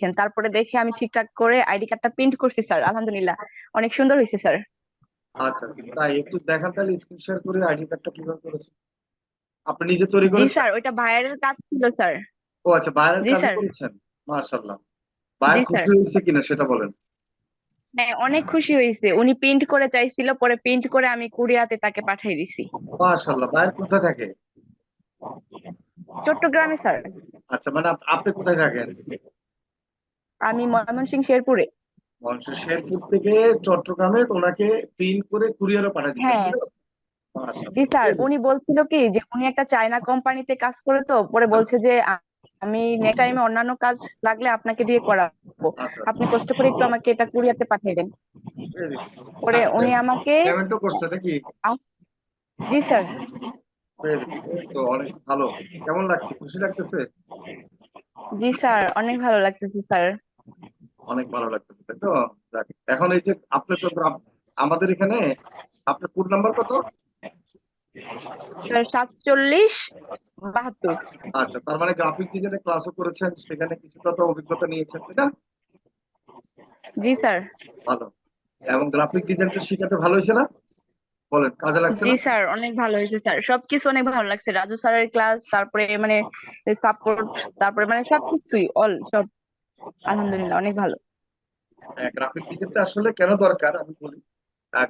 দেখেন তারপরে দেখে আমি ঠিকঠাক করে আইডি কার্ডটা প্রিন্ট করছি স্যার আলহামদুলিল্লাহ। অনেক সুন্দর হয়েছে স্যার আচ্ছা আচ্ছা, তাই একটু দেখান তাহলে স্ক্রিন শেয়ার করে আইডি কার্ডটা কীভাবে করেছেন? আপনি নিজে তৈরি জি স্যার ওইটা কাজ ছিল স্যার ও আচ্ছা কাজ করেছেন? মাশাআল্লাহ। জি, খুশি হয়েছে কিনা সেটা বলেন। হ্যাঁ অনেক খুশি হয়েছে। উনি প্রিন্ট করে চাইছিল পরে প্রিন্ট করে আমি কুরিয়াতে তাকে পাঠিয়ে দিছি। মাশাআল্লাহ কোথায় থাকে? চট্টগ্রামে স্যার আচ্ছা মানে আপনি কোথায় থাকেন? আমি ময়মনসিংহ শেরপুরে। শেরপুর থেকে চট্টগ্রামে ওনাকে প্রিন্ট করে কুরিয়ারে পাঠিয়ে হ্যাঁ। জি স্যার উনি বলছিল কি যে উনি একটা চায়না কোম্পানিতে কাজ করে তো পরে বলছে যে আমি নেক্সট টাইমে অন্যান্য কাজ লাগলে আপনাকে দিয়ে করাবো। আচ্ছা আপনি কষ্ট করে একটু আমাকে এটা কুরিয়াতে পাঠিয়ে দেন। পরে উনি আমাকে পেমেন্টও করছে নাকি? জি স্যার। তো অনেক ভালো। কেমন লাগছে? খুশি লাগতেছে? জি স্যার অনেক ভালো লাগতেছে স্যার। অনেক ভালো লাগতেছে তাই তো? এখন এই যে আপনি তো আমাদের এখানে আপনার কোড নাম্বার কত? সাতচল্লিশ বাহাত্তর। আচ্ছা তার মানে গ্রাফিক ডিজাইনের ক্লাসও করেছেন সেখানে কিছুটা তো অভিজ্ঞতা নিয়েছেন তাই না? জি স্যার। ভালো। এবং গ্রাফিক ডিজাইনটা শিখাতে ভালো হয়েছে না? বলেন কাজে লাগছে জি স্যার অনেক ভালো হয়েছে স্যার। সবকিছু অনেক ভালো লাগছে। রাজু স্যারের ক্লাস তারপরে মানে সাপোর্ট তারপরে মানে সবকিছুই অল সব। আলহামদুলিল্লাহ অনেক ভালো। গ্রাফিক ডিজাইনটা আসলে কেন দরকার আমি বলি?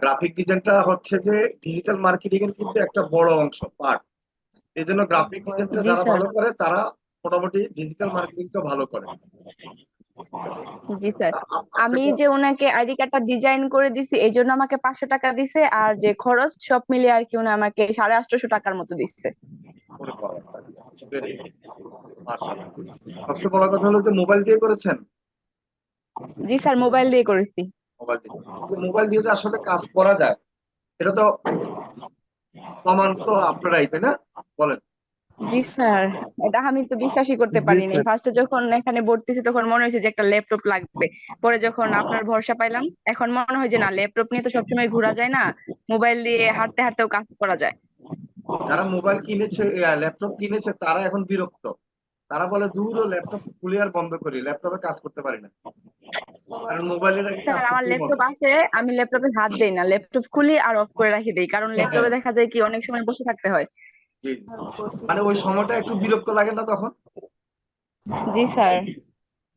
গ্রাফিক ডিজাইনটা হচ্ছে যে ডিজিটাল মার্কেটিং এর কিন্তু একটা বড় অংশ পার্ট এই জন্য গ্রাফিক ডিজাইনটা যারা ভালো করে তারা মোটামুটি ডিজিটাল মার্কেটিংটা ভালো করে। জি স্যার। আমি যে ওনাকে আইডি কার্ডটা ডিজাইন করে দিছি এই জন্য আমাকে পাঁচশো টাকা দিছে আর যে খরচ সব মিলিয়ে আর কি উনি আমাকে সাড়ে আটশোশো টাকার মতো দিচ্ছে। সবচেয়ে বড় কথা হলো যে মোবাইল দিয়ে করেছেন? জি স্যার মোবাইল দিয়ে করেছি। মোবাইল দিয়ে। মোবাইল দিয়ে যে আসলে কাজ করা যায় এটা তো প্রমাণ তো আপনারাই তাই না? বলেন। জি স্যার। এটা আমি তো বিশ্বাসই করতে পারিনি। ফার্স্টে যখন এখানে ভর্তি হয়েছি তখন মনে হয়েছে যে একটা ল্যাপটপ লাগবে। পরে যখন আপনার ভরসা পাইলাম এখন মনে হয় যে না ল্যাপটপ নিয়ে তো সবসময় ঘোরা যায় না মোবাইল দিয়ে হাঁটতে হাঁটতেও কাজ করা যায়। যারা মোবাইল কিনেছে ল্যাপটপ কিনেছে তারা এখন বিরক্ত। তারা বলে দূর ও ল্যাপটপ খুলে আর বন্ধ করি। ল্যাপটপে কাজ করতে পারি না। কারণ মোবাইলের স্যার আমার ল্যাপটপ আছে আমি ল্যাপটপে হাত দেই না। ল্যাপটপ খুলি আর অফ করে রাখি দেই। কারণ ল্যাপটপে হ্যাঁ। দেখা যায় কি অনেক সময় বসে থাকতে হয়। মানে ওই সময়টা একটু বিরক্ত লাগে না তখন? জি স্যার।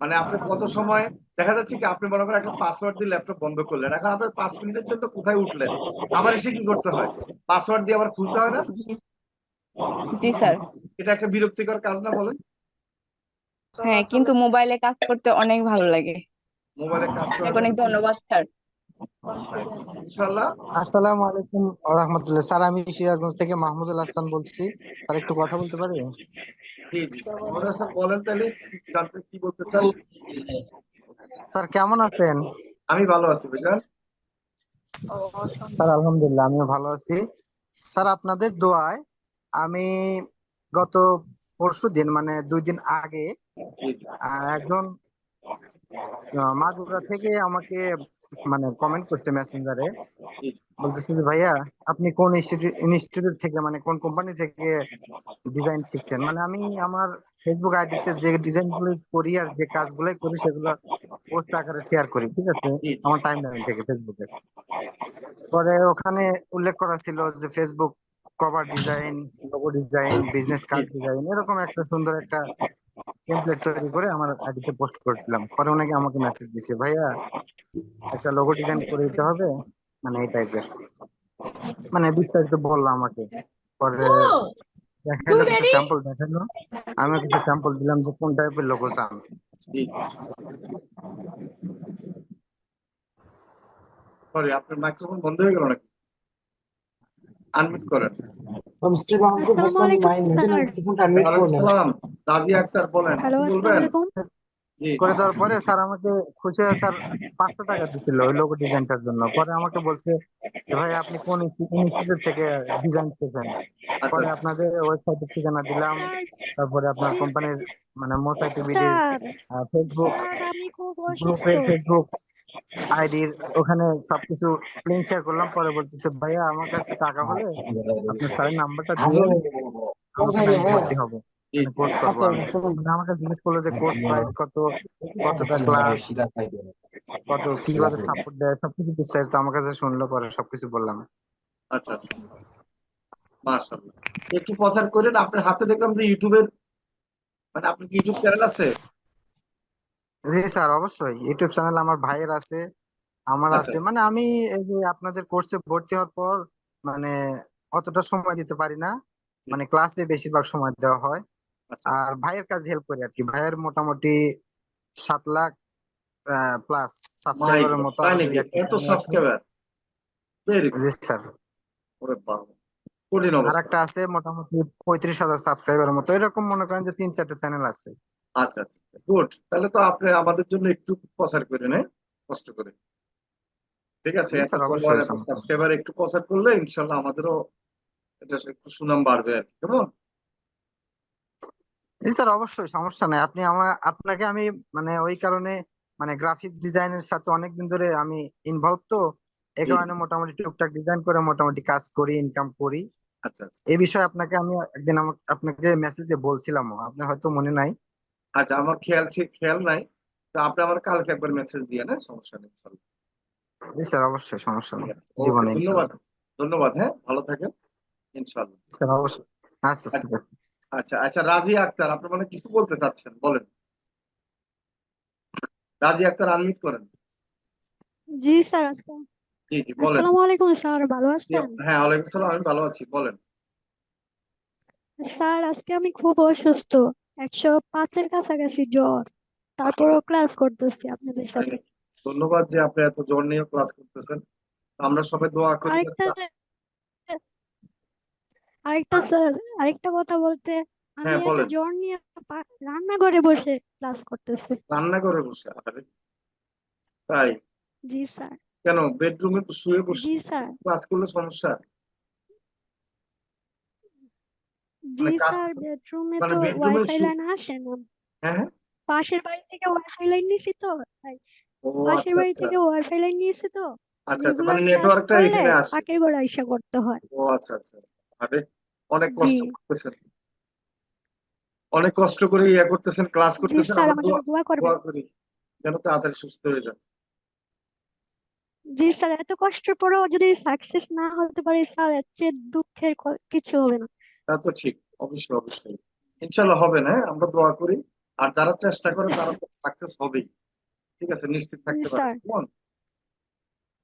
মানে আপনি কত সময় দেখা যাচ্ছে কি আপনি মনে করেন একটা পাসওয়ার্ড দিয়ে ল্যাপটপ বন্ধ করলেন এখন আপনি পাঁচ মিনিটের জন্য কোথায় উঠলেন? আবার এসে কি করতে হয়? পাসওয়ার্ড দিয়ে আবার খুলতে হয় না? জি স্যার। এটা একটা বিরক্তিকর কাজ না বলেন? হ্যাঁ কিন্তু মোবাইলে কাজ করতে অনেক ভালো লাগে। মোবাইলে কাজ অনেক করা অনেক ধন্যবাদ স্যার। আসসালামু আলাইকুম রহমতুল্লাহ স্যার আমি সিরাজগঞ্জ থেকে মাহমুদুল হাসান বলছি। স্যার একটু কথা বলতে পারি? জি বলেন তাহলে কি জানতে কি বলতে চান? স্যার কেমন আছেন? আমি ভালো আছি বুঝলেন স্যার আলহামদুলিল্লাহ আমিও ভালো আছি। স্যার আপনাদের দোয়ায় আমি গত পরশু দিন মানে দুই দিন আগে একজন মাগুরা থেকে আমাকে মানে কমেন্ট করছে মেসেঞ্জারে বলতেছে যে ভাইয়া আপনি কোন ইনস্টিটিউট থেকে মানে কোন কোম্পানি থেকে ডিজাইন শিখছেন? মানে আমি আমার ফেসবুক আইডিতে যে ডিজাইনগুলো করি আর যে কাজগুলো করি সেগুলো পোস্ট আকারে শেয়ার করি ঠিক আছে? আমার টাইম লাইন থেকে ফেসবুকে পরে ওখানে উল্লেখ করা ছিল যে Facebook cover design logo design business card design এরকম একটা সুন্দর একটা টেমপ্লেট তৈরি করে আমার আইডিতে পোস্ট করেছিলাম। পরে ওনাকে আমাকে মেসেজ দিছে ভাইয়া একটা লোগো ডিজাইন করে দিতে হবে। মানে এই টাইপের মানে বিস্তারিত বলল আমাকে। পরে স্যাম্পল দেখাল আমি কিছু স্যাম্পল দিলাম যে কোন টাইপের লোগো চান। সরি আপনার মাইক্রোফোন বন্ধ হয়ে গেল নাকি? আনমিউট করেন। আক্তার বলেন। বলবেন? করে দেওয়ার পরে স্যার আমাকে খুশি হয়ে স্যার পাঁচশো টাকা দিছিল ওই লোগো ডিজাইনটার জন্য। পরে আমাকে বলছে যে ভাই আপনি কোন ইনস্টিটিউট থেকে ডিজাইন শিখেন আচ্ছা পরে আপনাদের ওয়েবসাইটের ঠিকানা দিলাম। তারপরে আপনার কোম্পানির মানে মোট অ্যাক্টিভিটি ফেসবুক গ্রুপের ফেসবুক আইডির ওখানে সবকিছু লিঙ্ক শেয়ার করলাম। পরে বলতেছে ভাইয়া আমার কাছে টাকা হলে আপনার স্যারের নাম্বারটা দিয়ে আমাকে ভর্তি হব। আমি মানে আমাকে জিজ্ঞেস করল যে কোর্স প্রাইস কত কতটা ক্লাস কত কীভাবে সাপোর্ট দেয় সবকিছু বিস্তারিত আমার কাছে শুনলো পরে সবকিছু বললাম। আচ্ছা আচ্ছা। মাশাআল্লাহ। একটু প্রচার করেন আপনার হাতে দেখলাম যে ইউটিউবের মানে আপনার কি ইউটিউব চ্যানেল আছে? জি স্যার অবশ্যই। ইউটিউব চ্যানেল আমার ভাইয়ের আছে আমার আচ্ছা। আছে। মানে আমি এই যে আপনাদের কোর্সে ভর্তি হওয়ার পর মানে অতটা সময় দিতে পারি না। মানে ক্লাসে বেশিরভাগ সময় দেওয়া হয়। আচ্ছা আর ভাইয়ের কাজ হেল্প করি আর কি ভাইয়ের মোটামুটি সাত লাখ প্লাস সাবস্ক্রাইবারের মতো এত আছে। সাবস্ক্রাইবার জি স্যার। ওরে বাবা আর একটা আছে মোটামুটি পঁয়ত্রিশ হাজার সাবস্ক্রাইবারের মতো। এরকম মনে করেন যে তিন চারটে চ্যানেল আছে। আচ্ছা আচ্ছা গুড তাহলে তো আপনি আমাদের জন্য একটু প্রচার করেন হ্যাঁ? কষ্ট করে। ঠিক আছে। সাবস্ক্রাইবার একটু প্রচার করলে ইনশাল্লাহ আমাদেরও এটা একটু সুনাম বাড়বে আর কি। কেমন? স্যার অবশ্যই সমস্যা নাই। আপনি আমার আপনাকে আমি মানে ওই কারণে মানে গ্রাফিক্স ডিজাইনের সাথে অনেকদিন ধরে আমি ইনভলভ তো এই কারণে মোটামুটি টুকটাক ডিজাইন করে মোটামুটি কাজ করি ইনকাম করি। আচ্ছা আচ্ছা। এই বিষয়ে আপনাকে আমি একদিন আমাকে আপনাকে মেসেজ দিয়ে বলছিলাম আপনার হয়তো মনে নাই। আচ্ছা আমার খেয়াল ছি- খেয়াল নাই। তো আপনি আমার কালকে একবার মেসেজ দিয়ে না সমস্যা নেই জি স্যার অবশ্যই সমস্যা নেই। ধন্যবাদ ধন্যবাদ হ্যাঁ ভালো থাকেন ইনশাল্লাহ। স্যার অবশ্যই। আচ্ছা স্যার আচ্ছা আচ্ছা রাজি আক্তার আপনি মানে কিছু বলতে চাচ্ছেন? বলেন। রাজি আক্তার আনমিট করেন। জি স্যার আসসালাম। জি জি বলেন। আসসালামু আলাইকুম স্যার ভালো আছেন? হ্যাঁ ওয়ালাইকুম সালাম আমি ভালো আছি বলেন। স্যার আজকে আমি খুব অসুস্থ। একশো পাঁচের কাছাকাছি জ্বর। তারপরও ক্লাস করতেছি আপনাদের সাথে। ধন্যবাদ যে আপনি এত জ্বর নিয়ে ক্লাস করতেছেন। আমরা সবাই দোয়া করি আরেকটা আরেকটা স্যার আরেকটা কথা বলতে আমি হ্যাঁ, বলেন। জ্বর নিয়ে পা- রান্নাঘরে বসে ক্লাস করতেছি। রান্না করে বসে আরে। তাই? জি স্যার কেন? বেডরুমে শুয়ে বসে। জি স্যার ক্লাস করলে সমস্যা? জি মানে কাজ- স্যার বেডরুমে মানে তো bedroom এ ওয়াইফাই শু- লাইন আসে না। হ্যাঁ হ্যাঁ। পাশের বাড়ি থেকে ওয়াইফাই লাইন নিয়েছি তো তাই। ও পাশের আচ্ছা বাড়ি আচ্ছা। থেকে ওয়াইফাই লাইন নিয়েছি তো। আচ্ছা আচ্ছা রেগুলার মানে ক্লাস নেটওয়ার্কটা করলে এখানে আসে। পাকের আইসা করতে হয়। ও আচ্ছা আচ্ছা। আরে অনেক কষ্ট করতেছেন। অনেক কষ্ট করে ইয়ে করতেছেন ক্লাস করতেছেন স্যার আমার দোয়া জন্য দোয়া করবেন। দোয়া করি যেন তাড়াতাড়ি সুস্থ হয়ে যান। জি স্যার এত কষ্টের পরেও যদি সাকসেস না হতে পারি স্যার এর চেয়ে দুঃখের কিছু হবে না। তা তো ঠিক অবশ্যই অবশ্যই। ইনশাল্লাহ হবে না? আমরা দোয়া করি। আর যারা চেষ্টা করে তারা তো সাকসেস হবেই। ঠিক আছে নিশ্চিত থাকতে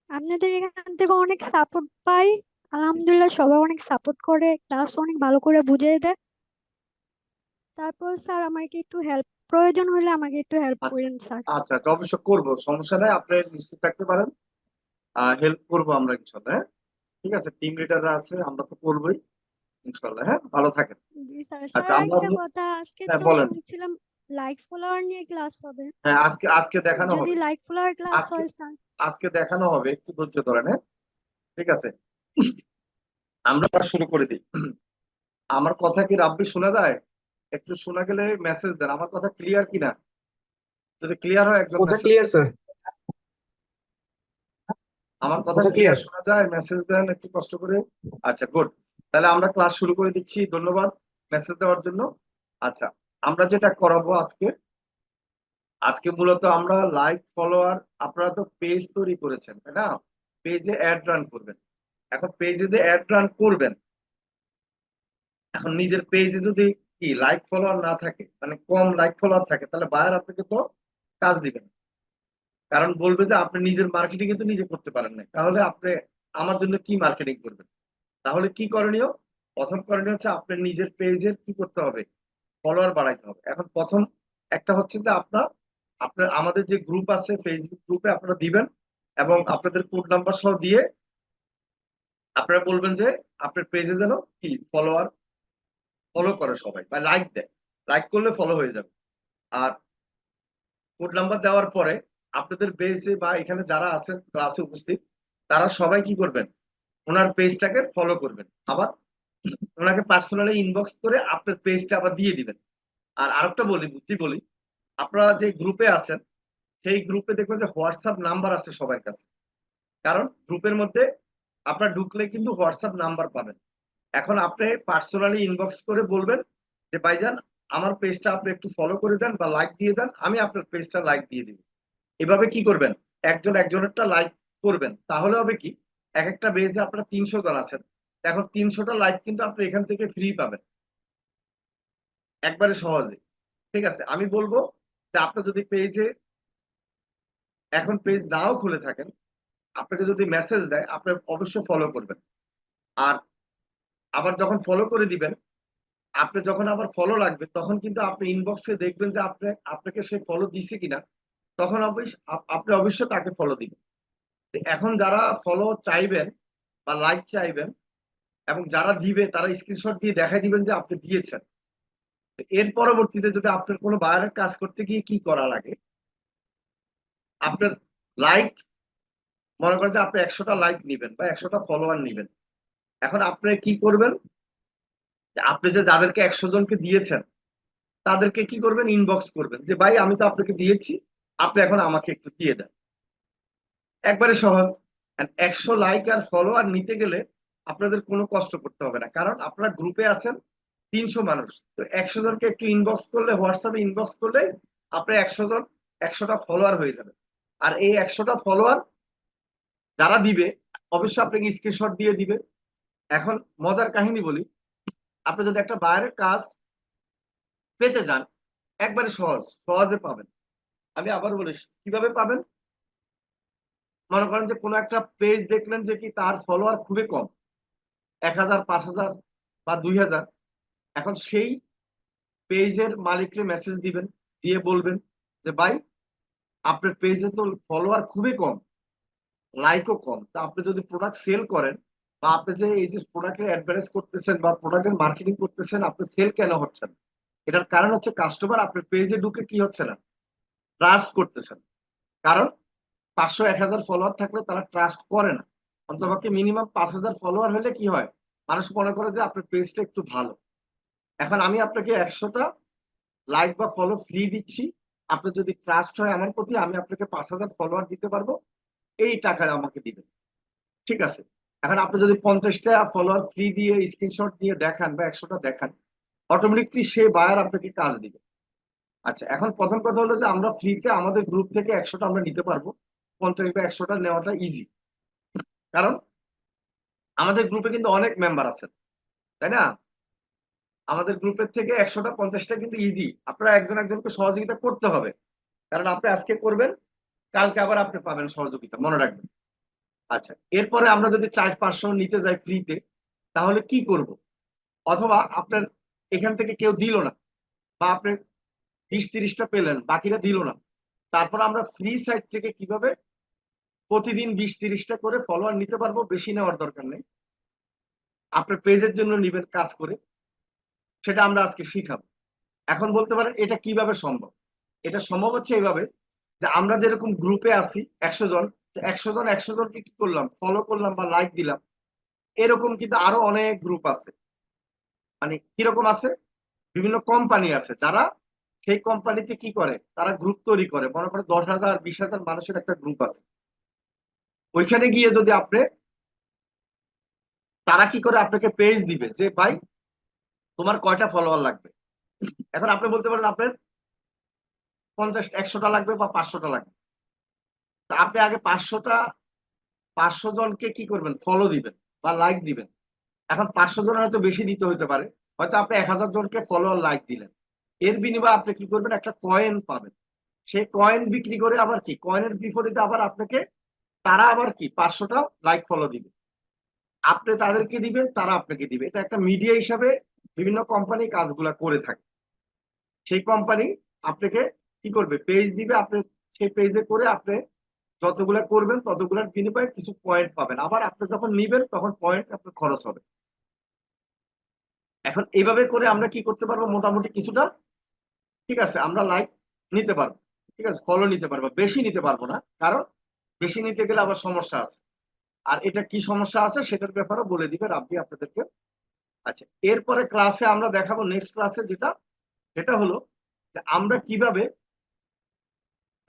আপনাদের এখান থেকে অনেক সাপোর্ট পাই। আলহামদুলিল্লাহ সবাই অনেক সাপোর্ট করে ক্লাস অনেক ভালো করে বুঝিয়ে দেয়। তারপর স্যার আমাকে একটু হেল্প প্রয়োজন হলে আমাকে একটু হেল্প আচ্ছা। করেন স্যার আচ্ছা আচ্ছা অবশ্যই করব সমস্যা নাই আপনি নিশ্চিত থাকতে পারেন। আর হেল্প করব আমরা ইনশাল্লাহ হ্যাঁ? ঠিক আছে টিম লিডাররা আছে আমরা তো করবোই ইনশাল্লাহ হ্যাঁ? ভালো থাকেন। জি স্যার আচ্ছা, আমরা কথা আজকে হ্যাঁ, তো। শুনছিলাম লাইক ফলোয়ার নিয়ে ক্লাস হবে। হ্যাঁ আজকে আজকে দেখানো যদি হবে। লাইক ফলোয়ার ক্লাস হয় স্যার আজকে দেখানো হবে একটু ধৈর্য ধরেন হ্যাঁ? ঠিক আছে আমরা শুরু করে দিই। আমার কথা কি রাব্বি শোনা যায়? একটু শোনা গেলে মেসেজ দেন। আমার কথা ক্লিয়ার কিনা? যদি ক্লিয়ার হয় একজন ক্লিয়ার স্যার আমার কথা ক্লিয়ার শোনা যায় মেসেজ দেন একটু কষ্ট করে। আচ্ছা গুড তাহলে আমরা ক্লাস শুরু করে দিচ্ছি। ধন্যবাদ মেসেজ দেওয়ার জন্য। আচ্ছা আমরা যেটা করাবো আজকে আজকে মূলত আমরা লাইক ফলোয়ার আপনারা তো পেজ তৈরি করেছেন তাই না? পেজে অ্যাড রান করবেন। এখন পেজে যে অ্যাড রান করবেন, এখন নিজের পেজে যদি কি লাইক ফলোয়ার না থাকে মানে কম লাইক ফলোয়ার থাকে, তাহলে বায়ার আপনাকে তো কাজ দিবেন কারণ বলবে যে আপনি নিজের মার্কেটিং তো নিজে করতে পারেন না তাহলে আপনি আমার জন্য কি মার্কেটিং করবেন? তাহলে কি করণীয়? প্রথম করণীয় হচ্ছে আপনার নিজের পেজের কি করতে হবে? ফলোয়ার বাড়াইতে হবে। এখন প্রথম একটা হচ্ছে যে আপনার আপনার, আমাদের যে গ্রুপ আছে ফেসবুক গ্রুপে আপনারা দিবেন এবং আপনাদের কোড নাম্বার সহ দিয়ে আপনারা বলবেন যে আপনার পেজে যেন কি ফলোয়ার ফলো করে সবাই বা লাইক দেয়। লাইক করলে ফলো হয়ে যাবে। আর কোড নাম্বার দেওয়ার পরে আপনাদের পেজে বা এখানে যারা আছেন ক্লাসে উপস্থিত, তারা সবাই কি করবেন? ওনার পেজটাকে ফলো করবেন। আবার ওনাকে পার্সোনালি ইনবক্স করে আপনার পেজটা আবার দিয়ে দিবেন। আর আরেকটা বলি, বুদ্ধি বলি, আপনারা যে গ্রুপে আছেন, সেই গ্রুপে দেখবেন যে হোয়াটসঅ্যাপ নাম্বার আছে সবার কাছে। কারণ গ্রুপের মধ্যে আপনার ঢুকলে কিন্তু হোয়াটসঅ্যাপ নাম্বার পাবেন। এখন আপনি পার্সোনালি ইনবক্স করে বলবেন যে, ভাইজান, আমার পেজটা আপনি একটু ফলো করে দেন বা লাইক দিয়ে দেন, আমি আপনার পেজটা লাইক দিয়ে দিব। এভাবে কি করবেন? একজন একজনেরটা লাইক করবেন। তাহলে হবে কি? এক একটা পেজে আপনার তিনশো জন আছেন। এখন তিনশোটা লাইক কিন্তু আপনি এখান থেকে ফ্রি পাবেন। একবারে সহজে। ঠিক আছে? আমি বলব যে, আপনি যদি পেজে এখন পেজ নাও খুলে থাকেন আপনাকে যদি মেসেজ দেয়, আপনি অবশ্যই ফলো করবেন। আর আবার যখন ফলো করে দিবেন, আপনি যখন আবার ফলো লাগবে, তখন কিন্তু আপনি ইনবক্সে দেখবেন যে আপনি, আপনাকে সে ফলো দিছে কিনা, তখন অবশ্য আপ- আপনি অবশ্যই তাকে ফলো দিবেন। এখন যারা ফলো চাইবেন বা লাইক চাইবেন এবং যারা দিবে, তারা স্ক্রিনশট দিয়ে দেখাই দিবেন যে আপনি দিয়েছেন। এর পরবর্তীতে যদি আপনার কোনো বায়ারের কাজ করতে গিয়ে কি করা লাগে আপনার লাইক মনে করেন যে আপনি একশোটা লাইক নিবেন বা একশোটা ফলোয়ার নিবেন। এখন আপনি কি করবেন? আপনি যে যাদেরকে একশো জনকে দিয়েছেন, তাদেরকে কি করবেন? ইনবক্স করবেন যে, ভাই, আমি তো আপনাকে দিয়েছি, আপনি এখন আমাকে একটু দিয়ে দেন। একবারে সহজ। একশো লাইক আর ফলোয়ার নিতে গেলে আপনাদের কোনো কষ্ট করতে হবে না। কারণ আপনারা গ্রুপে আছেন তিনশো মানুষ। তো একশো জনকে একটু ইনবক্স করলে হোয়াটসঅ্যাপে ইনবক্স করলে আপনার একশো জন একশোটা ফলোয়ার হয়ে যাবে। আর এই একশোটা ফলোয়ার যারা দিবে। অবশ্যই আপনাকে স্ক্রিনশট দিয়ে দিবে। এখন মজার কাহিনী বলি। আপনি যদি একটা বাইরের কাজ পেতে যান, একবারে সহজ, সহজে পাবেন। আমি আবার বলি, কীভাবে পাবেন? মনে করেন যে কোনো একটা পেজ দেখলেন যে কি তার ফলোয়ার খুবই কম। এক হাজার, পাঁচ হাজার বা দুই হাজার। এখন সেই পেজের মালিককে মেসেজ দিবেন, দিয়ে বলবেন যে, ভাই, আপনার পেজে তো ফলোয়ার খুবই কম। লাইকও কম। তা আপনি যদি প্রোডাক্ট সেল করেন বা আপনি যে এই যে প্রোডাক্টের অ্যাডভার্টাইজ করতেছেন বা প্রোডাক্টের মার্কেটিং করতেছেন, আপনি সেল কেন হচ্ছেন? এটার কারণ হচ্ছে কাস্টমার আপনার পেজে ঢুকে কি হচ্ছে না? ট্রাস্ট করতেছেন। কারণ পাঁচশো, এক হাজার ফলোয়ার থাকলে তারা ট্রাস্ট করে না। অন্তপক্ষে মিনিমাম পাঁচ হাজার ফলোয়ার হলে কি হয়? মানুষ মনে করে যে আপনার পেজটা একটু ভালো। এখন আমি আপনাকে একশোটা লাইক বা ফলো ফ্রি দিচ্ছি। আপনার যদি ট্রাস্ট হয় আমার প্রতি, আমি আপনাকে পাঁচ হাজার ফলোয়ার দিতে পারব। এই টাকা আমাকে দিবেন। ঠিক আছে? এখন আপনি যদি পঞ্চাশটা ফলোয়ার ফ্রি দিয়ে স্ক্রিনশট দিয়ে দেখান বা একশোটা দেখান অটোমেটিকলি সে বায়ার আপনাকে কাজ দিবে। আচ্ছা এখন প্রথম কথা হলো যে আমরা ফ্রিতে আমাদের গ্রুপ থেকে একশোটা আমরা নিতে পারব। পঞ্চাশ বা একশোটা নেওয়াটা ইজি কারণ আমাদের গ্রুপে কিন্তু অনেক মেম্বার আছেন, তাই না? আমাদের গ্রুপের থেকে একশোটা, পঞ্চাশটা কিন্তু ইজি আপনারা একজন একজনকে সহযোগিতা করতে হবে। কারণ আপনি আজকে করবেন কালকে আবার আপনি পাবেন সহযোগিতা, মনে রাখবেন। আচ্ছা এরপরে আমরা যদি চার পাঁচশো নিতে যাই ফ্রিতে তাহলে কি করব? অথবা আপনার এখান থেকে কেউ দিল না, বা আপনি বিশ তিরিশটা পেলেন, বাকিরা দিল না। তারপর আমরা ফ্রি সাইট থেকে কীভাবে প্রতিদিন বিশ তিরিশটা করে ফলোয়ার নিতে পারব, বেশি নেওয়ার দরকার নেই। আপনার পেজের জন্য নিবেন কাজ করে, সেটা আমরা আজকে শিখাবো। এখন বলতে পারেন এটা কীভাবে সম্ভব? এটা সম্ভব হচ্ছে এইভাবে যে আমরা যেরকম গ্রুপে আছি একশো জন একশো জন, একশো জনকে কি করলাম? ফলো করলাম বা লাইক দিলাম। এরকম কিন্তু আরও অনেক গ্রুপ আছে। মানে কীরকম আছে? বিভিন্ন কোম্পানি আছে। যারা সেই কোম্পানিতে কি করে? তারা গ্রুপ তৈরি করে। মনে করে দশ হাজার, বিশ হাজার মানুষের একটা গ্রুপ আছে। ওইখানে গিয়ে যদি আপনি, তারা কি করে আপনাকে পেজ দিবে? যে ভাই, তোমার কয়টা ফলোয়ার লাগবে? এখন আপনি বলতে পারেন আপনার পঞ্চাশ, একশোটা লাগবে বা পাঁচশোটা লাগবে? তা আপনি আগে পাঁচশোটা, পাঁচশো জনকে কি করবেন? ফলো দিবেন বা লাইক দিবেন। এখন পাঁচশো জনের হয়তো বেশি দিতে হতে পারে। হয়তো আপনি এক হাজার জনকে ফলো আর লাইক দিলেন। এর বিনিময়ে আপনি কি করবেন? একটা কয়েন পাবেন। সেই কয়েন বিক্রি করে আবার কি? কয়েনের বিপরীতে আবার আপনাকে, তারা আবার কি? পাঁচশোটা লাইক ফলো দিবে। আপনি তাদেরকে দিবেন, তারা আপনাকে দিবে। এটা একটা মিডিয়া হিসাবে বিভিন্ন কোম্পানি কাজগুলা করে থাকে। সেই কোম্পানি আপনাকে কি করবে? পেজ দিবে, আপনি সেই পেজে করে আপনি যতগুলা করবেন, ততগুলার বিনিময়ে কিছু পয়েন্ট পাবেন। আবার আপনি যখন নিবেন, তখন পয়েন্ট আপনার খরচ হবে। এখন এইভাবে করে আমরা কি করতে পারব? মোটামুটি কিছুটা, ঠিক আছে, আমরা লাইক নিতে পারব। ঠিক আছে ফলো নিতে পারব। বেশি নিতে পারব না, কারণ বেশি নিতে গেলে আবার সমস্যা আছে। আর এটা কি সমস্যা আছে? সেটার ব্যাপারে বলে দিবে রাব্বি আপনাদেরকে। আচ্ছা এরপরে ক্লাসে আমরা দেখাবো নেক্সট ক্লাসে যেটা, সেটা হলো যে আমরা কীভাবে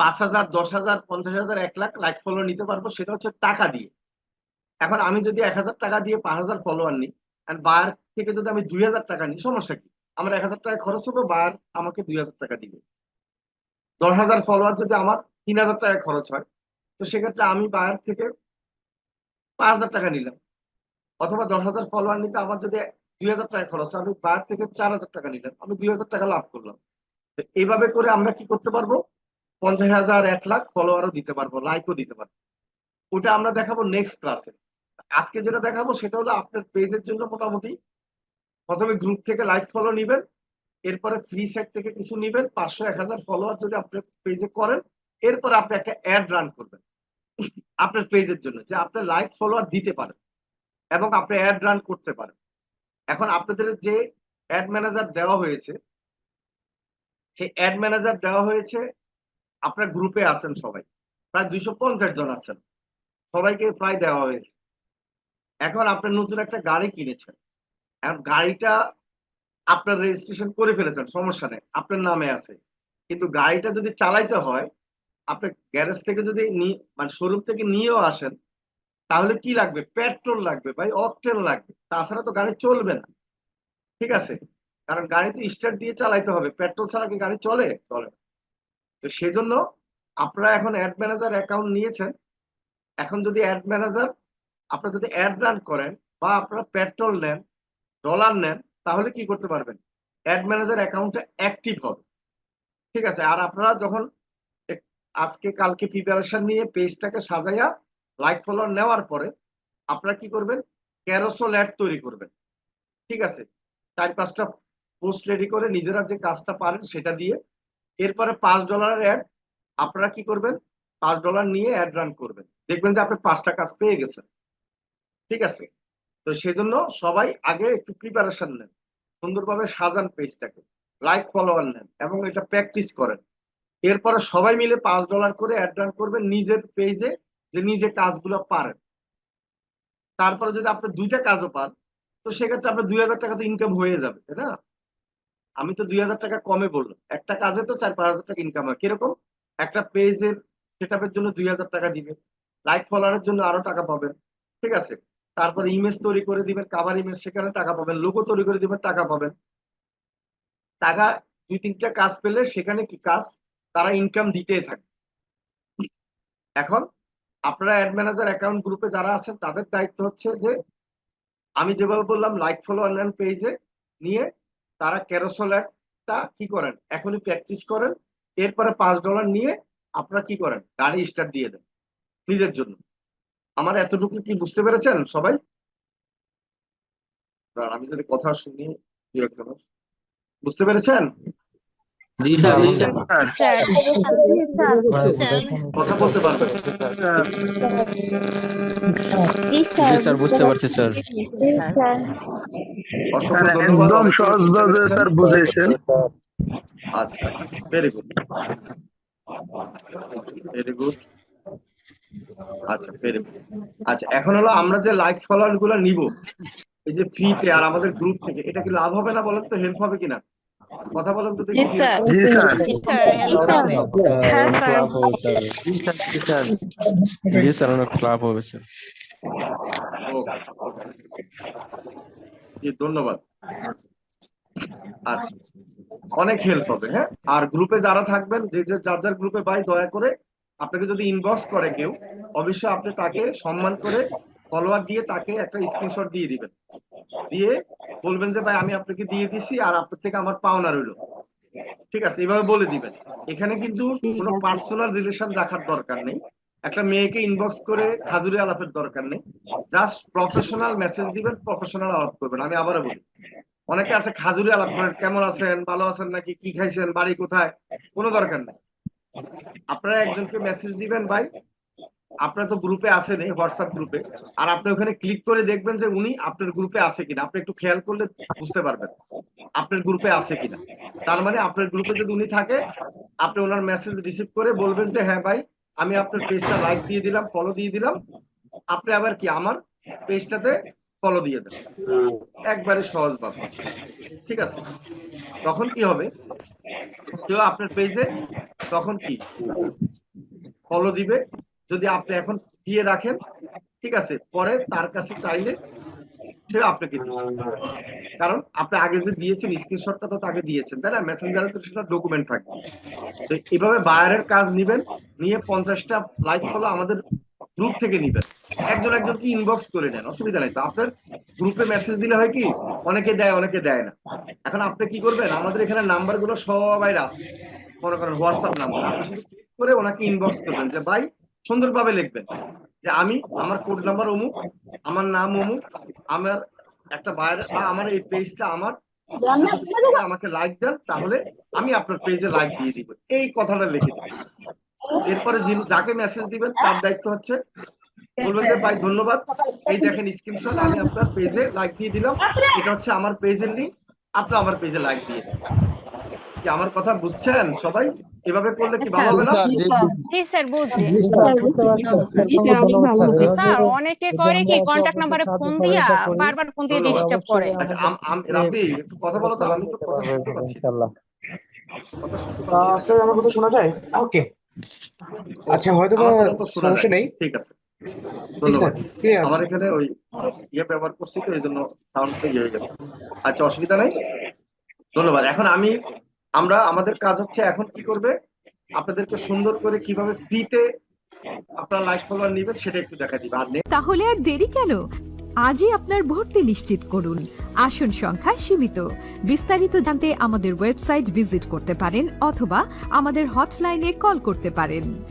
পাঁচ হাজার, দশ হাজার, পঞ্চাশ হাজার, এক লাখ লাইক ফলো নিতে পারব, সেটা হচ্ছে টাকা দিয়ে। এখন আমি যদি এক হাজার টাকা দিয়ে পাঁচ হাজার ফলোয়ার নিই আর বার থেকে যদি আমি দুই হাজার টাকা নিই, সমস্যা কি? আমার এক হাজার টাকা খরচ হবে বার আমাকে দুই হাজার টাকা দিবে। দশ হাজার ফলোয়ার যদি আমার তিন হাজার টাকা খরচ হয়, তো সেক্ষেত্রে আমি বার থেকে পাঁচ হাজার টাকা নিলাম। অথবা দশ হাজার ফলোয়ার নিতে আমার যদি দুই হাজার টাকা খরচ হয়, আমি বার থেকে চার হাজার টাকা নিলাম, আমি দুই হাজার টাকা লাভ করলাম। তো এইভাবে করে আমরা কি করতে পারব? পঞ্চাশ হাজার এক লাখ ফলোয়ারও দিতে পারব লাইকও দিতে পারব। ওটা আমরা দেখাবো নেক্সট ক্লাসে আজকে যেটা দেখাবো সেটা হলো আপনার পেজের জন্য মোটামুটি প্রথমে গ্রুপ থেকে লাইক ফলো নিবেন, এরপরে ফ্রি সাইট থেকে কিছু নিবেন, পাঁচশো এক হাজার ফলোয়ার যদি আপনার পেজে করেন, এরপরে আপনি একটা অ্যাড রান করবেন আপনার পেজের জন্য, যে আপনার লাইক ফলোয়ার দিতে পারেন এবং আপনি অ্যাড রান করতে পারেন। এখন আপনাদের যে অ্যাড ম্যানেজার দেওয়া হয়েছে, সেই অ্যাড ম্যানেজার দেওয়া হয়েছে আপনার গ্রুপে আছেন সবাই। প্রায় দুইশো পঞ্চাশ জন আছেন। সবাইকে প্রায় দেওয়া হয়েছে। এখন আপনার নতুন একটা গাড়ি কিনেছেন। এখন গাড়িটা আপনার রেজিস্ট্রেশন করে ফেলেছেন, সমস্যা নেই, আপনার নামে আছে। কিন্তু গাড়িটা যদি চালাইতে হয়, আপনি গ্যারেজ থেকে যদি মানে শোরুম থেকে নিয়েও আসেন, তাহলে কি লাগবে? পেট্রোল লাগবে ভাই অকটেল লাগবে। তাছাড়া তো গাড়ি চলবে না। ঠিক আছে? কারণ গাড়ি তো স্টার্ট দিয়ে চালাইতে হবে। পেট্রোল ছাড়া কি গাড়ি চলে? চলে না। তো সেজন্য আপনারা এখন অ্যাড ম্যানেজার অ্যাকাউন্ট নিয়েছেন। এখন যদি অ্যাড ম্যানেজার আপনারা যদি অ্যাড রান করেন বা আপনারা পেট্রোল নেন ডলার নেন, তাহলে কি করতে পারবেন? অ্যাড ম্যানেজার অ্যাকাউন্টটা অ্যাক্টিভ হবে। ঠিক আছে, আর আপনারা যখন আজকে কালকে প্রিপারেশন নিয়ে পেজটাকে সাজাইয়া লাইক ফলোয়ার নেওয়ার পরে আপনারা কি করবেন? ক্যারোসোল অ্যাড তৈরি করবেন। ঠিক আছে, চার পাঁচটা পোস্ট রেডি করে নিজেরা যে কাজটা পারেন সেটা দিয়ে এরপরে পাঁচ ডলারের অ্যাড আপনারা কি করবেন? পাঁচ ডলার নিয়ে অ্যাড রান করবেন। দেখবেন যে আপনি পাঁচটা কাজ পেয়ে গেছেন। ঠিক আছে? তো সেজন্য সবাই আগে একটু প্রিপারেশন নেন। সুন্দরভাবে সাজান পেজটাকে লাইক ফলোয়ার নেন এবং এটা প্র্যাকটিস করেন। এরপরে সবাই মিলে পাঁচ ডলার করে অ্যাড রান করবেন নিজের পেজে যে নিজে কাজগুলো পারেন। তারপরে যদি আপনি দুইটা কাজও পান, তো সেক্ষেত্রে আপনার দুই হাজার টাকা তো ইনকাম হয়ে যাবে, তাই না? আমি তো দুই হাজার টাকা কমে বললাম। একটা কাজে তো চার, পাঁচ হাজার টাকা ইনকাম হয়। কীরকম? একটা পেজের সেট জন্য দুই হাজার টাকা দিবেন। লাইক ফলোয়ারের জন্য আরও টাকা পাবেন। ঠিক আছে? তারপরে ইমেজ তৈরি করে দিবেন কাভার ইমেজ সেখানে টাকা পাবেন লোগো তৈরি করে দিবেন, টাকা পাবেন। টাকা দুই, তিনটা কাজ পেলে সেখানে কি কাজ? তারা ইনকাম দিতেই থাকে। এখন আপনারা অ্যাড ম্যানেজার অ্যাকাউন্ট গ্রুপে যারা আছেন, তাদের দায়িত্ব হচ্ছে যে, আমি যেভাবে বললাম লাইক ফলো অনলাইন পেজে নিয়ে তারা ক্যারোসল একটা কি করেন? এখনই প্র্যাকটিস করেন, এরপরে পাঁচ ডলার নিয়ে আপনারা কি করেন? গাড়ি স্টার্ট দিয়ে দেন, নিজের জন্য। আমার এতটুকু কি বুঝতে পেরেছেন সবাই? আমি যদি কথা শুনি বুঝতে পেরেছেন? জি স্যার জি স্যার কথা বলতে পারবেন জি স্যার বুঝতে পারছি স্যার। একদম সহজভাবে স্যার বুঝেছেন আচ্ছা ভেরি গুড ভেরি গুড আচ্ছা ভেরি গুড আচ্ছা এখন হলো আমরা যে লাইক ফলোয়ারগুলো নিব এই যে ফ্রিতে আর আমাদের গ্রুপ থেকে এটা কি লাভ হবে না বলেন তো হেল্প হবে কিনা? কথা বলেন তো দেখি জি স্যার জি স্যার হ্যাঁ স্যার জি স্যার জি স্যার জি স্যার অনেক লাভ হবে স্যার ধন্যবাদ আচ্ছা অনেক হেল্প হবে হ্যাঁ আর গ্রুপে যারা থাকবেন যে যে যার যার গ্রুপে ভাই দয়া করে আপনাকে যদি ইনবক্স করে কেউ অবশ্যই আপনি তাকে সম্মান করে ফলোয়ার দিয়ে তাকে একটা স্ক্রিনশট দিয়ে দিবেন দিয়ে বলবেন যে, ভাই, আমি আপনাকে দিয়ে দিছি আর আপনার থেকে আমার পাওনা রইল। ঠিক আছে, এভাবে বলে দিবেন। এখানে কিন্তু কোনো পার্সোনাল রিলেশন রাখার দরকার নেই। একটা মেয়েকে ইনবক্স করে খাজুরি আলাপের দরকার নেই। জাস্ট প্রফেশনাল মেসেজ দিবেন প্রফেশনাল আলাপ করবেন। আমি আবারও বলি, অনেকে আছে খাজুরি আলাপ করেন, কেমন আছেন? ভালো আছেন নাকি? কি খাইছেন? বাড়ি কোথায়? কোনো দরকার নেই। আপনারা একজনকে মেসেজ দিবেন, ভাই আপনারা তো গ্রুপে আছেন এই হোয়াটসঅ্যাপ গ্রুপে আর আপনি ওখানে ক্লিক করে দেখবেন যে উনি আপনার গ্রুপে আছে কিনা। আপনি একটু খেয়াল করলে বুঝতে পারবেন আপনার গ্রুপে আছে কিনা। তার মানে আপনার গ্রুপে যদি উনি থাকে, আপনি ওনার মেসেজ রিসিভ করে বলবেন যে হ্যাঁ ভাই, আমি আপনার পেজটা লাইক দিয়ে দিলাম ফলো দিয়ে দিলাম। আপনি আবার কি আমার পেজটাতে ফলো দিয়ে দেন? একবারে সহজ ব্যাপার। ঠিক আছে? তখন কি হবে? কেউ আপনার পেজে তখন কি? ফলো দিবে। যদি আপনি এখন দিয়ে রাখেন, ঠিক আছে, পরে তার কাছে চাইলে সে আপনাকে কারণ আপনি আগে যে দিয়েছেন স্ক্রিনশটটা তো তাকে দিয়েছেন, তাই না? মেসেঞ্জারে তো সেটা ডকুমেন্ট থাকবে। তো এইভাবে বায়ারের কাজ নিবেন, নিয়ে পঞ্চাশটা লাইক ফলো আমাদের গ্রুপ থেকে নিবেন। একজন একজনকে ইনবক্স করে নেন, অসুবিধা নেই। তো আপনার গ্রুপে মেসেজ দিলে হয় কি, অনেকে দেয় অনেকে দেয় না। এখন আপনি কি করবেন? আমাদের এখানে নাম্বারগুলো সবাই আছে। মনে করেন হোয়াটসঅ্যাপ নাম্বার আপনি শুধু ক্লিক করে ওনাকে ইনবক্স করবেন যে, ভাই সুন্দরভাবে লিখবেন যে আমি, আমার কোড নাম্বার অমুক আমার নাম অমুক আমার একটা বায়ার বা আমার এই পেজটা আমার, আমাকে লাইক দেন, তাহলে আমি আপনার পেজে লাইক দিয়ে দিব। এই কথাটা লিখে দিবেন। এরপরে যাকে মেসেজ দিবেন, তার দায়িত্ব হচ্ছে বলবেন যে, ভাই, ধন্যবাদ। এই দেখেন স্ক্রিনশট আমি আপনার পেজে লাইক দিয়ে দিলাম। এটা হচ্ছে আমার পেজের লিঙ্ক আপনি আমার পেজে লাইক দিয়ে দিন। কি আমার কথা বুঝছেন সবাই? এভাবে করলে কি ভালো হবে না? জি স্যার। বুঝছি। স্যার স্যার অনেকে করে কি কন্টাক্ট নাম্বারে ফোন দিয়া বারবার ফোন দিয়ে ডিস্টার্ব করে আচ্ছা আম- রাব্বি একটু কথা বলো তো আমি তো কথা শুনতে পাচ্ছি। স্যার আমার কথা শোনা যায়? ওকে আচ্ছা হয়তো সমস্যা নেই। ঠিক আছে। ধন্যবাদ। আমার এখানে ওই ইয়ে ব্যবহার করছি তো এই জন্য সাউন্ডটা ইয়ে হয়ে গেছে। আচ্ছা অসুবিধা নাই? ধন্যবাদ। এখন আমি আমরা, আমাদের কাজ হচ্ছে এখন কি করবে? আপনাদেরকে সুন্দর করে কীভাবে ফ্রিতে আপনারা লাইক ফলোয়ার নেবেন সেটা একটু দেখা দিবে। আর তাহলে আর দেরি কেন? আজই আপনার ভর্তি নিশ্চিত করুন। আসন সংখ্যা সীমিত। বিস্তারিত জানতে আমাদের ওয়েবসাইট ভিজিট করতে পারেন অথবা আমাদের হটলাইনে কল করতে পারেন।